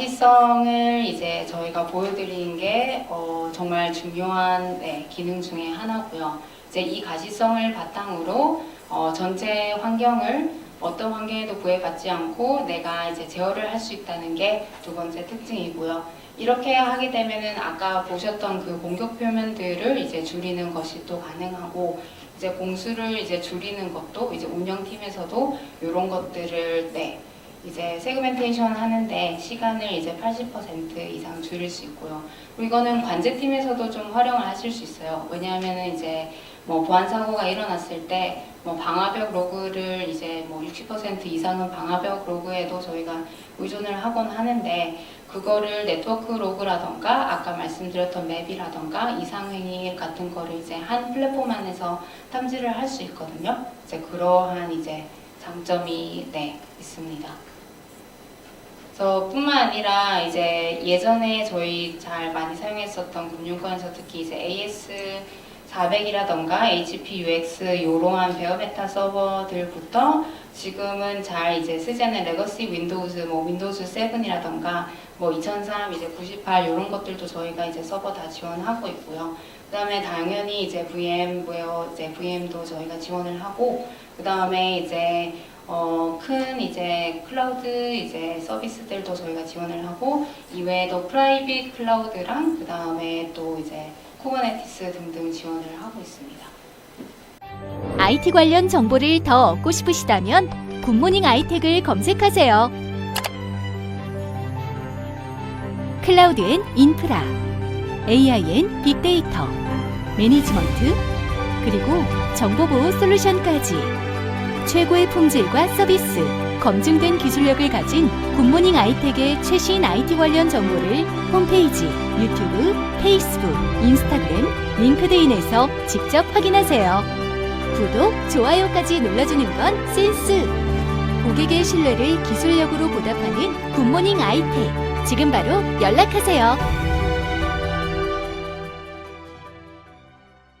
가시성을 이제 저희가 보여드리는 게 어, 정말 중요한 네, 기능 중에 하나고요. 이제 이 가시성을 바탕으로 어, 전체 환경을 어떤 환경에도 구애받지 않고 내가 이제 제어를 할 수 있다는 게 두 번째 특징이고요. 이렇게 하게 되면은 아까 보셨던 그 공격 표면들을 이제 줄이는 것이 또 가능하고 이제 공수를 이제 줄이는 것도 이제 운영팀에서도 이런 것들을 네 이제 세그멘테이션 하는데 시간을 이제 80% 이상 줄일 수 있고요. 이거는 관제팀에서도 좀 활용을 하실 수 있어요. 왜냐하면은 이제 뭐 보안 사고가 일어났을 때 뭐 방화벽 로그를 이제 뭐 60% 이상은 방화벽 로그에도 저희가 의존을 하곤 하는데 그거를 네트워크 로그라던가 아까 말씀드렸던 맵이라던가 이상행위 같은 거를 이제 한 플랫폼 안에서 탐지를 할 수 있거든요. 이제 그러한 이제 장점이 네 있습니다. 저 뿐만 아니라 이제 예전에 저희 잘 많이 사용했었던 금융권에서 특히 이제 AS 400이라던가 HP UX 이러한 베어메타 서버들부터 지금은 잘 이제 쓰지 않는 레거시 윈도우즈 뭐 윈도우즈 7이라던가 뭐 2003 이제 98 이런 것들도 저희가 이제 서버 다 지원하고 있고요. 그 다음에 당연히 이제 VM 웨어 이제 VM도 저희가 지원을 하고 그 다음에 이제 어, 큰 이제 클라우드 이제 서비스들도 저희가 지원을 하고 이외에도 프라이빗 클라우드랑 그 다음에 또 이제 쿠버네티스 등등 지원을 하고 있습니다. IT 관련 정보를 더 얻고 싶으시다면 굿모닝 아이텍을 검색하세요. 클라우드엔 인프라, AI엔 빅데이터, 매니지먼트, 그리고 정보보호 솔루션까지 최고의 품질과 서비스, 검증된 기술력을 가진 굿모닝 아이텍의 최신 IT 관련 정보를 홈페이지, 유튜브, 페이스북, 인스타그램, 링크드인에서 직접 확인하세요. 구독, 좋아요까지 눌러주는 건 센스! 고객의 신뢰를 기술력으로 보답하는 굿모닝 아이텍. 지금 바로 연락하세요.